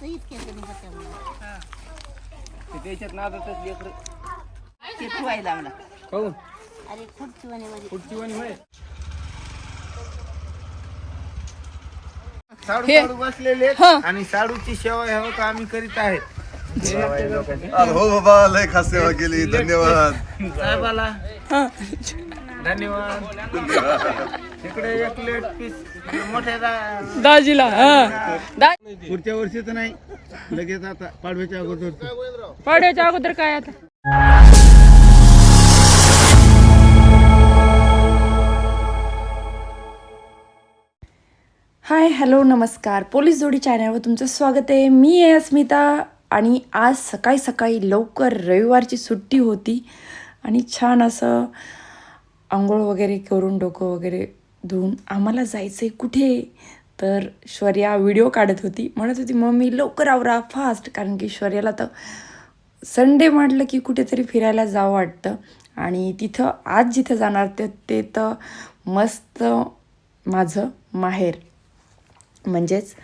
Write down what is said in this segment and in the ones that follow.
तर इतक्या जणी होत्या म्हणून. ते त्याच्यात नादातच लेकर. ते ठेवायला लागला. काहून अरे खुर्ची मध्ये पुढची वाणी होय. साडू साडू बसलेले आणि साडूची सेवा ह्यावं का आम्ही करीत आहे अरे हो बाबा लय खास सेवा केली. धन्यवाद. साहेबाला धन्यवाद. इकडे एक लेट पीस मोठ्या दा- दाजीला हा. दा पुढच्या वर्षी तर नाही लगेच आता पाडव्याच्या अगोदर पाड्याच्या अगोदर काय आता? हाय हॅलो नमस्कार. पोलीस जोडी चॅनलवर तुमचं स्वागत आहे. मी आहे अस्मिता आणि आज सकाळी सकाळी लवकर रविवारची सुट्टी होती आणि छान असं आंघोळ वगैरे करून डोकं वगैरे धुवून आम्हाला जायचं आहे कुठे? तर श्वर्या व्हिडिओ काढत होती. म्हणत होती मम्मी लवकर आवरा फास्ट कारण की श्वर्याला तर संडे म्हटलं की कुठेतरी फिरायला जावं वाटतं. आणि तिथं आज जिथं जाणार ते ते तर मस्त माझं माहेर. म्हणजेच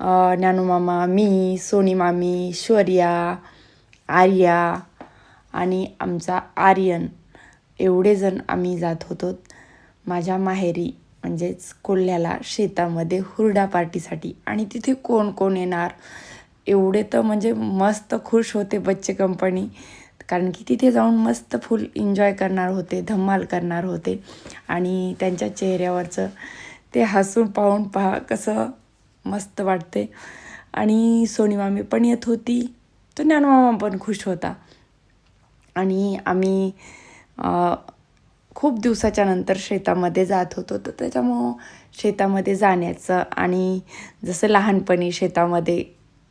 ज्ञानूमामा मी सोनी मामी शौर्या आर्या आणि आमचा आर्यन. एवढे जण आम्ही जात होतो. माझ्या माहेरी म्हणजेच कोल्ह्याला शेतामध्ये हुरडा पार्टीसाठी. आणि तिथे कोण कोण येणार? एवढे तर म्हणजे मस्त खुश होते बच्चे कंपनी कारण की तिथे जाऊन मस्त फुल एन्जॉय करणार होते धमाल करणार होते. आणि त्यांच्या चेहऱ्यावरचं ते हसून पाहून पहा कसं मस्त वाटते. आणि सोनी मामी पण येत होती. तो ज्ञानमामा पण खुश होता. आणि आम्ही खूप दिवसाच्या नंतर शेतामध्ये जात होतो. तर त्याच्यामुळं शेतामध्ये जाण्याचं आणि जसं लहानपणी शेतामध्ये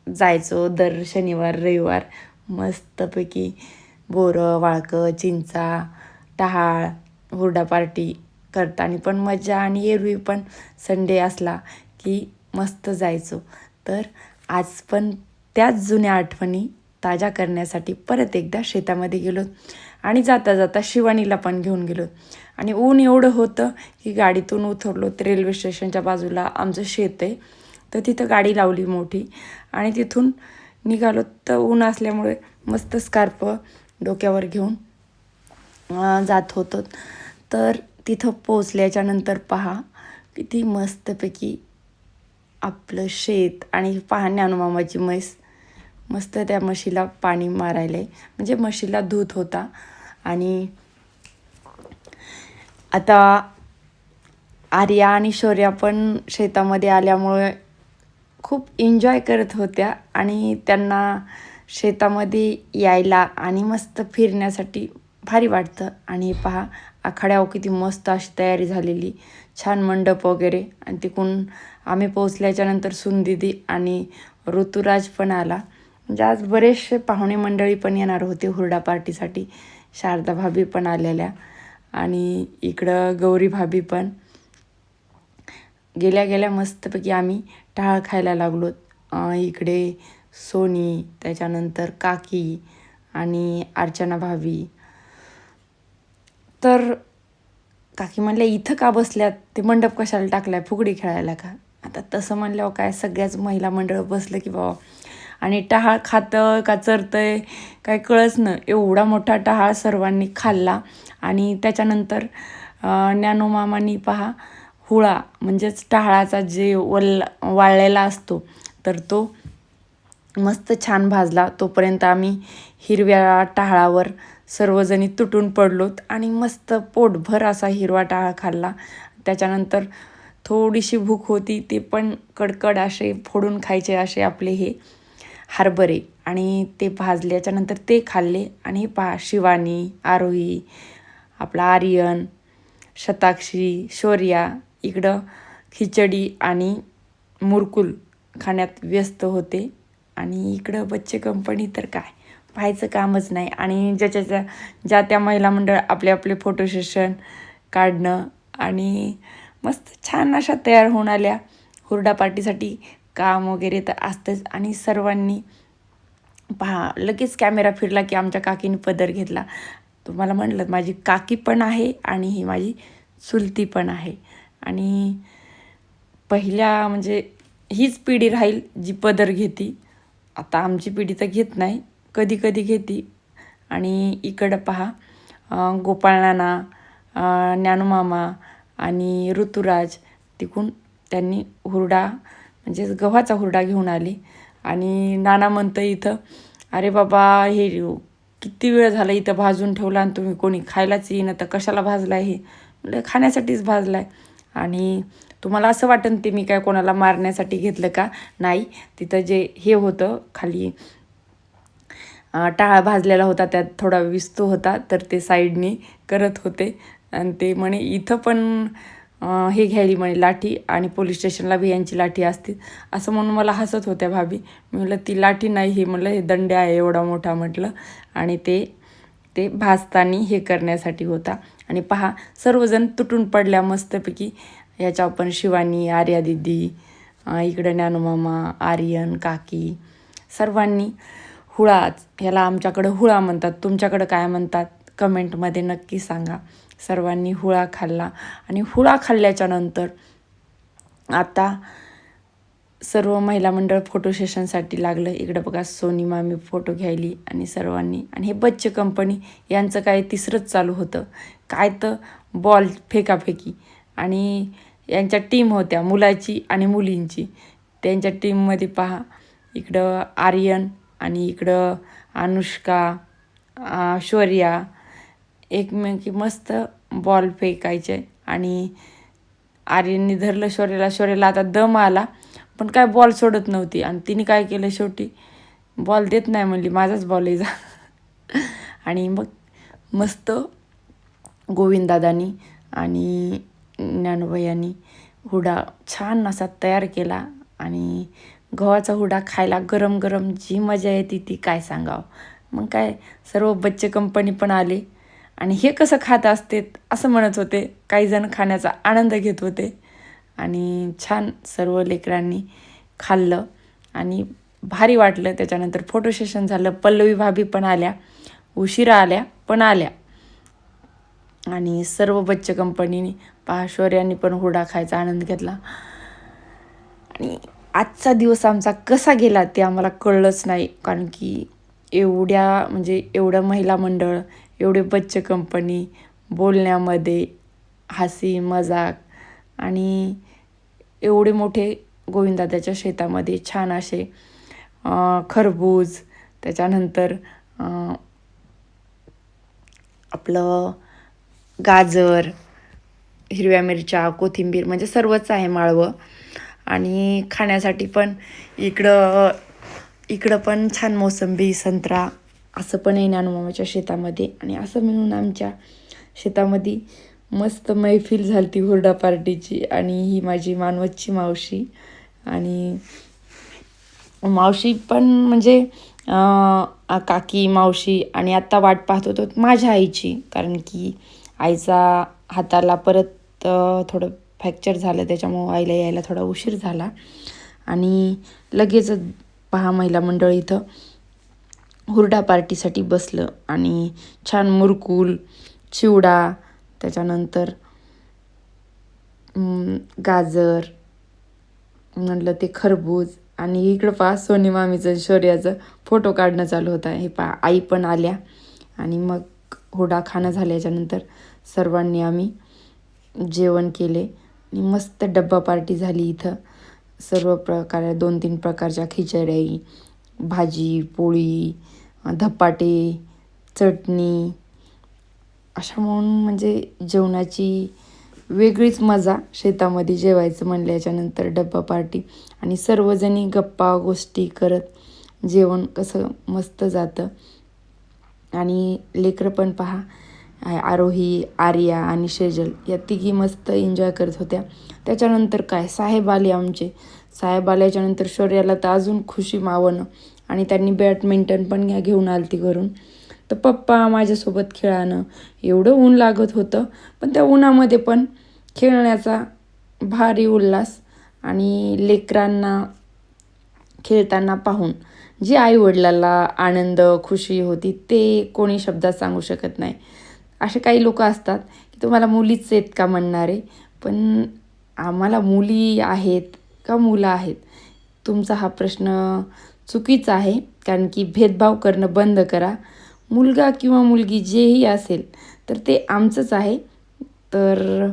जायचो दर शनिवार रविवार मस्तपैकी बोरं वाळकं चिंचा टहाळ हुरडा पार्टी करताना पण मजा आणि एरवी पण संडे असला की मस्त जायचो. तर आज पण त्याच जुन्या आठवणी ताज्या करण्यासाठी परत एकदा शेतामध्ये गेलो. आणि जाता जाता शिवानीला पण घेऊन गेलो. आणि ऊन एवढं होतं की गाडीतून उतरलो तर रेल्वे स्टेशनच्या बाजूला आमचं शेत आहे. तर तिथं गाडी लावली मोठी आणि तिथून निघालो. तर ऊन असल्यामुळे मस्त स्कार्प डोक्यावर घेऊन जात होतो. तर तिथं पोचल्याच्यानंतर पहा किती मस्तपैकी आपलं शेत आणि पहा ज्ञानोमामाची म्हैस मस्त त्या म्हशीला पाणी मारायला. म्हणजे म्हशीला दूध होता. आणि आता आर्या आणि शौर्या पण शेतामध्ये आल्यामुळे खूप एन्जॉय करत होत्या आणि त्यांना शेतामध्ये यायला आणि मस्त फिरण्यासाठी भारी वाटतं. आणि पहा आखाड्यावर किती मस्त अशी तयारी झालेली. छान मंडप वगैरे. आणि तिकडून आम्ही पोचल्याच्या नंतर सुनदिदी आणि ऋतुराज पण आला. म्हणजे आज बरेचसे पाहुणे मंडळी पण येणार होते हुरडा पार्टीसाठी. शारदा भाभी पण आलेल्या. आणि इकडं गौरी भाभी पण. गेल्या गेल्या मस्तपैकी आम्ही टाळ खायला लागलो. इकडे सोनी त्याच्यानंतर काकी आणि अर्चना भाभी. तर काकी म्हणल्या इथं का बसल्यात? ते मंडप कशाला टाकलाय? फुगडी खेळायला का? आता तसं म्हणल्यावर काय सगळ्याच महिला मंडळ बसलं की बाबा आणि टहाळ खातं का चरतंय काय कळच ना एवढा मोठा टहाळ सर्वांनी खाल्ला. आणि त्याच्यानंतर अं, ज्ञानोमामांनी पहा हुळा म्हणजेच टहाळाचा जे वल वाळलेला असतो तर तो मस्त छान भाजला. तोपर्यंत आम्ही हिरव्या टहाळावर सर्वजणी तुटून पडलोत आणि मस्त पोटभर असा हिरवा टाळ खाल्ला. त्याच्यानंतर थोडीशी भूक होती ते पण कडकड असे फोडून खायचे असे आपले हे. हरभरे आणि ते भाजल्याच्यानंतर ते खाल्ले. आणि हे पहा शिवानी आरोही आपला आर्यन शताक्षी शौर्या इकडं खिचडी आणि मुरकुल खाण्यात व्यस्त होते. आणि इकडं बच्चे कंपनी तर काय? पाहायचं कामच नाही. आणि ज्याच्या ज्या ज्या त्या महिला मंडळ आपले आपले फोटो सेशन काढणं आणि मस्त छान अशा तयार होऊन आल्या. हुरडा पार्टीसाठी काम वगैरे तर असतंच. आणि सर्वांनी पहा लगेच कॅमेरा फिरला की आमच्या काकीने पदर घेतला. तुम्हाला म्हटलं माझी काकी पण आहे आणि ही माझी चुलती पण आहे. आणि पहिल्या म्हणजे हीच पिढी राहील जी पदर घेती. आता आमची पिढी तर घेत नाही. कधी कधी घेते. आणि इकडं पहा गोपाळनाना गोपाळ नाना ज्ञानूमामा आणि ऋतुराज तिकून त्यांनी हुरडा म्हणजेच गव्हाचा हुरडा घेऊन आले. आणि नाना म्हणतं इथं अरे बाबा हे किती वेळ झाला इथं भाजून ठेवला आणि तुम्ही कोणी खायलाच येईना तर कशाला भाजला हे? म्हणलं खाण्यासाठीच भाजला आहे आणि तुम्हाला असं वाटन ते मी काय कोणाला मारण्यासाठी घेतलं का? नाही. तिथं जे हे होतं खाली टाळा भाजलेला होता त्यात थोडा विस्तू होता तर ते साईडनी करत होते. आणि ते म्हणे इथं पण हे घ्यायली म्हणे लाठी आणि पोलीस स्टेशनला बी यांची लाठी असते. असं म्हणून मला हसत होत्या भाभी. मी म्हटलं ती लाठी नाही हे म्हटलं हे दंडे आहे एवढा मोठा म्हटलं. आणि ते ते भाजतानी हे करण्यासाठी होता. आणि पहा सर्वजण तुटून पडल्या मस्तपैकी. याच्या पण शिवानी आर्या दिदी इकडं ज्ञानोमामा आर्यन काकी सर्वांनी हुळाच. ह्याला आमच्याकडं हुळा म्हणतात. तुमच्याकडं काय म्हणतात? कमेंटमध्ये नक्की सांगा. सर्वांनी हुळा खाल्ला. आणि हुळा खाल्ल्याच्या नंतर आता सर्व महिला मंडळ फोटो सेशनसाठी लागलं. इकडं बघा सोनी मामी फोटो घ्यायली आणि सर्वांनी. आणि हे बच्चे कंपनी यांचं काय तिसरंच चालू होतं. काय तर बॉल फेकाफेकी. आणि यांच्या टीम होत्या मुलाची आणि मुलींची. त्यांच्या टीममध्ये पहा इकडं आर्यन आणि इकडं अनुष्का शौर्या एकमेकी मस्त बॉल फेकायचे आणि आर्यनने धरलं शौर्याला. शौर्याला आता दम आला पण काय बॉल सोडत नव्हती. आणि तिने काय केलं शेवटी? बॉल देत नाही म्हणली माझाच बॉल आहे जा. आणि मग मस्त गोविंदादानी आणि ज्ञानोबायांनी हुडा छान असा तयार केला आणि गव्हाचा हुडा खायला गरम गरम जी मजा येते ती काय सांगावं? मग काय सर्व बच्चे कंपनी पण आले. आणि हे कसं खात असते असं म्हणत होते. काही जण खाण्याचा आनंद घेत होते. आणि छान सर्व लेकरांनी खाल्लं. आणि भारी वाटलं. त्याच्यानंतर फोटो सेशन झालं. पल्लवी भाभी पण आल्या. उशिरा आल्या पण आल्या. आणि सर्व बच्चे कंपनीने पहा पण हुडा खायचा आनंद घेतला. आणि आजचा दिवस आमचा कसा गेला ते आम्हाला कळलंच नाही. कारण की एवढ्या म्हणजे एवढं महिला मंडळ एवढे बच्चे कंपनी बोलण्यामध्ये हसी मजाक आणि एवढे मोठे गोविंदादाच्या शेतामध्ये छान असे खरबूज त्याच्यानंतर आपलं गाजर हिरव्या मिरच्या कोथिंबीर म्हणजे सर्वच आहे माळवं. आणि खाण्यासाठी पण इकडं इकडं पण छान मोसंबी संत्रा असं पण आहे नानूमामाच्या शेतामध्ये. आणि असं मिळून आमच्या शेतामध्ये मस्त मैफिल झाली ती हुरडा पार्टीची. आणि ही माझी मानवतची मावशी. आणि मावशी पण म्हणजे काकी मावशी आणि आत्ता वाट पाहत होतो माझ्या आईची. कारण की आईचा हाताला परत थोडं फ्रॅक्चर झालं. त्याच्यामुळं आईला यायला थोडा उशीर झाला. आणि लगेच पहा महिला मंडळ इथं हुरडा पार्टीसाठी बसलं आणि छान मुरकूल चिवडा त्याच्यानंतर गाजर म्हणलं ते खरबूज आणि इकडं पहा सोनी मामीचं शौर्याचं फोटो काढणं चालू होता. हे पा आई पण आल्या आणि मग हुडा खाणं झाल्याच्यानंतर सर्वांनी आम्ही जेवण केले आणि मस्त डब्बा पार्टी झाली इथं. सर्व प्रकारे दोन तीन प्रकारच्या खिचड्याई भाजी पोळी धपाटे चटणी अशा म्हणून म्हणजे जेवणाची वेगळीच मजा शेतामध्ये जेवायचं म्हणल्याच्यानंतर डब्बा पार्टी आणि सर्वजणी गप्पा गोष्टी करत जेवण कसं मस्त जातं. आणि लेकरं पण पहा आरोही आर्या आणि शेजल या तिघी मस्त एन्जॉय करत होत्या. त्याच्यानंतर काय? साहेब आले आमचे. साहेब आल्याच्यानंतर शौर्याला तर अजून खुशी मावणं. आणि त्यांनी बॅडमिंटन पण घ्या घेऊन आलती घरून. तर पप्पा माझ्यासोबत खेळानं एवढं ऊन लागत होतं. पण त्या उन्हामध्ये पण खेळण्याचा भारी उल्हास आणि लेकरांना खेळताना पाहून जी आईवडिलाला आनंद खुशी होती ते कोणी शब्दात सांगू शकत नाही. असे काही लोक असतात की तुम्हाला मुलीच आहेत का म्हणणारे? पण आम्हाला मुली आहेत. का मुलं आहेत. तुमचा हा प्रश्न चुकीचा आहे कारण की भेदभाव करणं बंद करा. मुलगा किंवा मुलगी जेही असेल तर ते आमचंच आहे. तर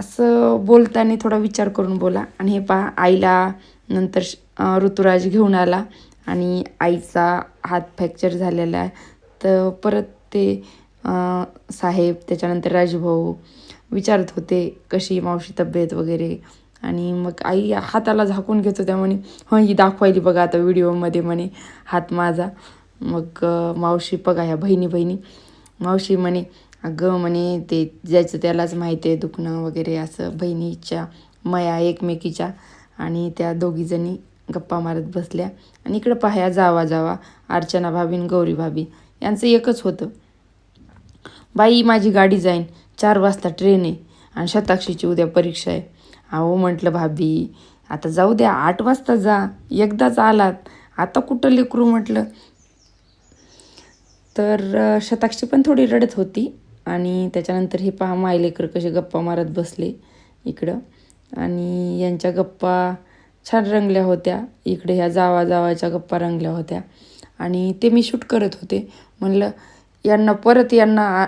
असं बोलताना थोडा विचार करून बोला. आणि हे पहा आईला नंतर श- ऋतुराज घेऊन आला आणि आईचा हात फ्रॅक्चर झालेला आहे. तर परत ते साहेब त्याच्यानंतर राजूभाऊ विचारत होते कशी मावशी तब्येत वगैरे? आणि मग आई हाताला झाकून घेत होत्या म्हणे हं ही दाखवायली बघा आता व्हिडिओमध्ये म्हणे हात माझा. मग मावशी बघा ह्या बहिणी बहिणी मावशी म्हणे अगं म्हणे ते ज्याचं त्यालाच माहिती आहे दुखणं वगैरे असं बहिणीच्या मया एकमेकीच्या आणि त्या दोघीजणी गप्पा मारत बसल्या. आणि इकडं पाह्या जावा जावा अर्चना भाभी आणि गौरी भाभी यांचं एकच होतं. बाई माझी गाडी जाईन चार वाजता ट्रेन आहे आणि शताक्षीची उद्या परीक्षा आहे. अहो म्हटलं भाभी आता जाऊ द्या आठ वाजता जा. एकदाच आलात. आता कुठं लेकरू म्हटलं? तर शताक्षी पण थोडी रडत होती आणि त्याच्यानंतर हे पहा मायलेकर कसे गप्पा मारत बसले इकडं. आणि यांच्या गप्पा छान रंगल्या होत्या. इकडे ह्या जावा जावाच्या गप्पा रंगल्या होत्या. आणि ते मी शूट करत होते. म्हणलं यांना परत यांना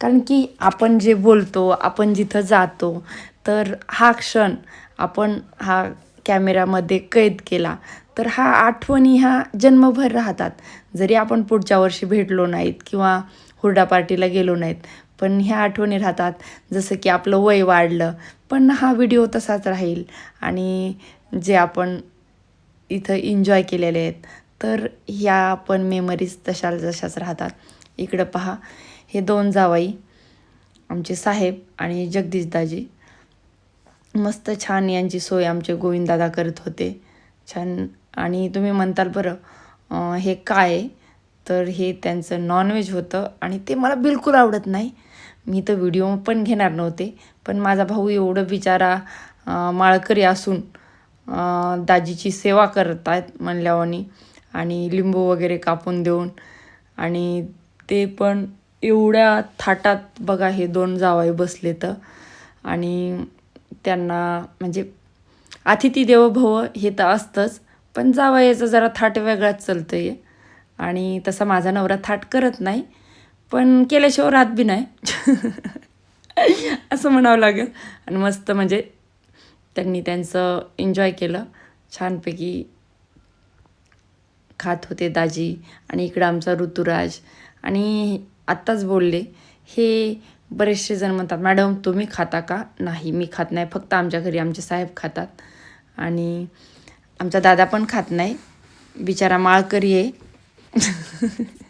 कारण की आपण जे बोलतो आपण जिथं जातो तर हा क्षण आपण हा कॅमेऱ्यामध्ये कैद केला तर हा आठवणी ह्या जन्मभर राहतात. जरी आपण पुढच्या वर्षी भेटलो नाहीत किंवा हुरडा पार्टीला गेलो नाहीत पण ह्या आठवणी राहतात. जसं की आपलं वय वाढलं पण हा व्हिडिओ तसाच राहील. आणि जे आपण इथं एन्जॉय केलेले आहेत तर ह्या पण मेमरीज तशा जशाच राहतात. इकडं पहा हे दोन जावाई आमचे साहेब आणि जगदीशदाजी मस्त छान यांची सोय आमचे गोविंदादा करत होते. छान. आणि तुम्ही म्हणताल बरं हे काय आहे? तर हे त्यांचं नॉनव्हेज होतं आणि ते मला बिलकुल आवडत नाही. मी तर व्हिडिओ पण घेणार नव्हते. पण माझा भाऊ एवढं बिचारा माळकरी असून दाजीची सेवा करत आहेत म्हणल्यावानी आणि लिंबू वगैरे कापून देऊन आणि ते पण एवढ्या थाटात बघा हे दोन जावाई बसले तर आणि त्यांना म्हणजे अतिथी देवो भव हे तर असतंच पण जावयाचं जरा थाट वेगळाच चालतं आहे आणि तसा माझा नवरा थाट करत नाही पण केल्याशिवाय राहत बी नाही. असं म्हणावं लागेल. आणि मस्त म्हणजे त्यांनी त्यांचं एन्जॉय केलं. छानपैकी खात होते दाजी आणि इकडं आमचा ऋतुराज. आणि आत्ताच बोलले हे बरेचसे जण म्हणतात मॅडम तुम्ही खाता का? नाही मी खात नाही. फक्त आमच्या घरी आमचे साहेब खातात. आणि आमचा दादा पण खात नाही. बिचारा माळकरी आहे.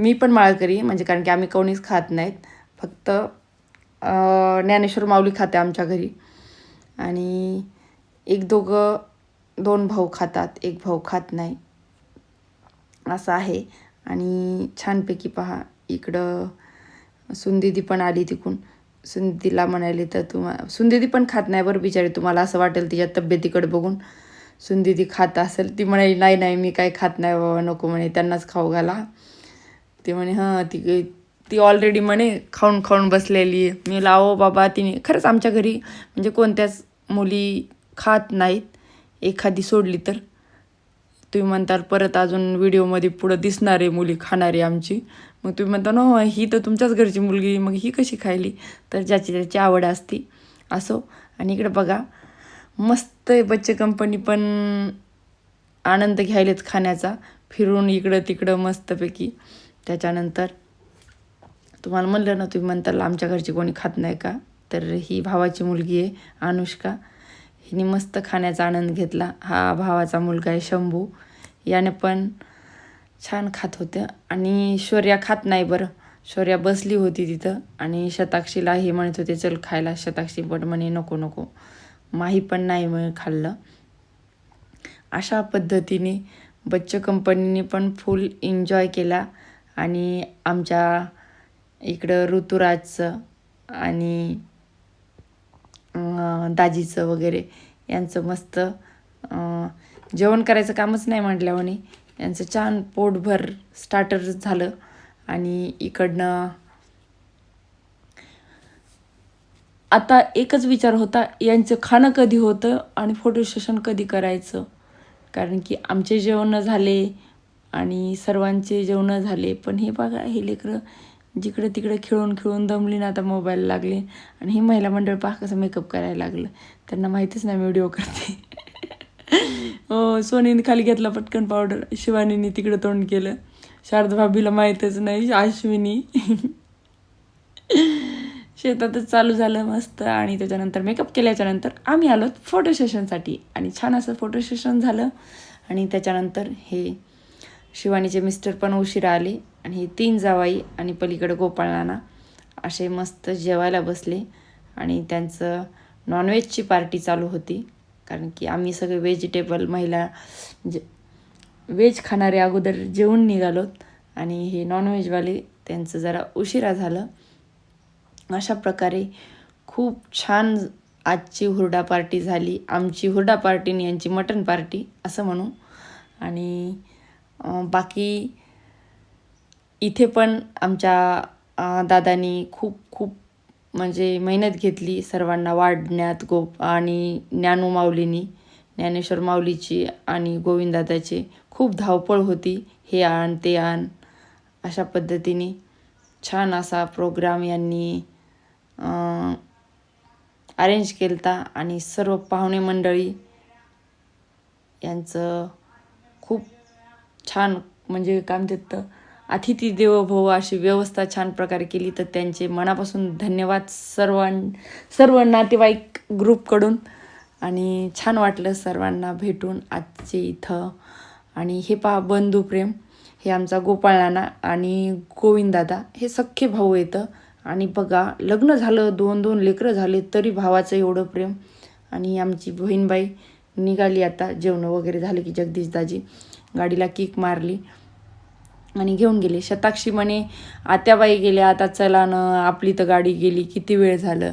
मी पण माळकरी आहे, म्हणजे कारण की आम्ही कोणीच खात नाहीत. फक्त ज्ञानेश्वर माऊली खाते आमच्या घरी. आणि एक दोघं दोन भाऊ खातात. एक भाऊ खात नाही. असं आहे. आणि छानपैकी पहा इकडं सुंदिदी पण आली तिकून. सुंदीला म्हणाली तर तुम्हा सुंदिदी पण खात नाही बरं बिचारी तुम्हाला असं वाटेल तिच्या तब्येतीकडे बघून. सुंदिदी खात असेल ती म्हणाली नाही नाही मी काय खात नाही बाबा नको म्हणे त्यांनाच खाऊ घाला. ते म्हणे हां ती ती ऑलरेडी म्हणे खाऊन खाऊन बसलेली आहे. मी लावो बाबा तिने खरंच आमच्या घरी म्हणजे कोणत्याच मुली खात नाहीत एखादी सोडली तर. तुम्ही म्हणताल परत अजून व्हिडिओमध्ये पुढं दिसणारे मुली खाणारी आमची. मग तुम्ही म्हणता ना ही तर तुमच्याच घरची मुलगी मग ही कशी खायली? तर ज्याची त्याची आवड असती. असो. आणि इकडं बघा मस्त आहे बच्चे कंपनी पण आनंद घ्यायलेत खाण्याचा. फिरून इकडं तिकडं मस्तपैकी. त्याच्यानंतर तुम्हाला म्हणलं ना तुम्ही म्हणताल आमच्या घरची कोणी खात नाही का? तर ही भावाची मुलगी आहे अनुष्का. हिने मस्त खाण्याचा आनंद घेतला. हा भावाचा मुलगा आहे शंभू. याने पण छान खात होतं आणि शौर्या खात नाही बरं. शौर्या बसली होती तिथं आणि शताक्षीला हे म्हणत होते चल खायला. शताक्षी पण म्हणे नको नको. माही पण नाही म्हणे खाल्लं. अशा पद्धतीने बच्च कंपनीने पण फुल एन्जॉय केला. आणि आमच्या इकडं ऋतुराजचं आणि दाजीचं वगैरे यांचं मस्त जेवण करायचं कामच नाही म्हटल्यावानी यांचं छान पोटभर स्टार्टर झालं. आणि इकडनं आता एकच विचार होता यांचं खाणं कधी होतं आणि फोटो सेशन कधी करायचं? कारण की आमचे जेवणं झाले आणि सर्वांचे जेवणं झाले. पण हे बघा हे लेकरं जिकडं तिकडं खेळून खेळून दमली ना आता मोबाईल लागले. आणि हे महिला मंडळ पहा कसं मेकअप करायला लागलं. त्यांना माहितीच नाही मी व्हिडिओ करते. हो सोनीने खाली घेतला पटकन पावडर शिवानीने तिकडं तोंड केलं. शारदा भाभीला माहीतच नाही अश्विनी. शेतातच चालू झालं मस्त. आणि त्याच्यानंतर मेकअप केल्याच्यानंतर आम्ही आलो फोटो सेशनसाठी आणि छान असं फोटो सेशन झालं. आणि त्याच्यानंतर हे शिवानीचे मिस्टर पण उशिरा आले. आणि हे तीन जावाई आणि पलीकडे गोपाळनाना असे मस्त जेवायला बसले. आणि त्यांचं नॉनव्हेजची पार्टी चालू होती. कारण की आम्ही सगळे व्हेजिटेबल महिला म्हणजे जे व्हेज खाणारे अगोदर जेवून निघालोत आणि हे नॉनव्हेजवाले त्यांचं जरा उशिरा झालं. अशा प्रकारे खूप छान आजची हुरडा पार्टी झाली. आमची हुरडा पार्टी आणि यांची मटन पार्टी असं म्हणू. आणि बाकी इथे पण आमच्या दादांनी दादानी खूप खूप म्हणजे मेहनत घेतली सर्वांना वाढण्यात गोप आणि ज्ञानू माऊलीनी ज्ञानेश्वर माऊलीची आणि गोविंदादाची खूप धावपळ होती. हे आण ते आण अशा पद्धतीने छान असा प्रोग्राम यांनी अरेंज केलता आणि सर्व पाहुणे मंडळी यांचं खूप छान म्हणजे काम देतं अतिथी देवो भव अशी व्यवस्था छान प्रकारे केली तर त्यांचे मनापासून धन्यवाद सर्वां सर्व नातेवाईक ग्रुपकडून. आणि छान वाटलं सर्वांना भेटून आजचे इथं. आणि हे पहा बंधू प्रेम हे आमचा गोपाळ नाना आणि गोविंदादा हे सख्खे भाऊ येतं आणि बघा लग्न झालं दोन दोन लेकरं झाले तरी भावाचं एवढं प्रेम. आणि आमची बहीणबाई निघाली आता जेवणं वगैरे झाले की जगदीशदाजी गाडीला किक मारली. आणि घेऊन गेले. शताक्षी म्हणे आत्याबाई गेल्या आता चला न आपली तर गाडी गेली किती वेळ झालं?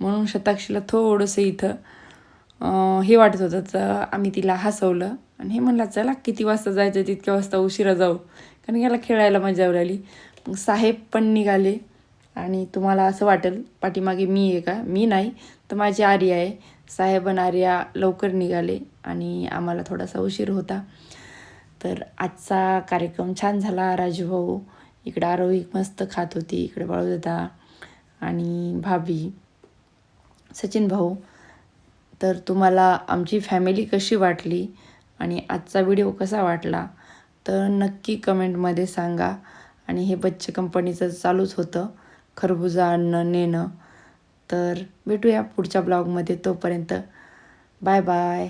म्हणून शताक्षीला थोडंसं इथं हे वाटत होतं तर आम्ही तिला हसवलं. आणि हे म्हणलं चला किती वाजता जायचं तितक्या वाजता उशिरा जाऊ. कारण याला खेळायला मजा उडाली मग साहेब पण निघाले. आणि तुम्हाला असं वाटेल पाठीमागे मी आहे का? मी नाही तर माझी आर्या आहे. साहेब आणि आर्या लवकर निघाले. आणि आम्हाला थोडासा उशीर होता. तर आजचा कार्यक्रम छान झाला. राजूभाऊ इकडं आरोही मस्त खात होती इकडे बाळूदादा आणि भाभी सचिन भाऊ. तर तुम्हाला आमची फॅमिली कशी वाटली आणि आजचा व्हिडिओ कसा वाटला तर नक्की कमेंटमध्ये सांगा. आणि हे बच्चे कंपनीचं चालूच होतं खरबुजा आणणं नेणं. तर भेटूया पुढच्या ब्लॉगमध्ये तोपर्यंत बाय बाय.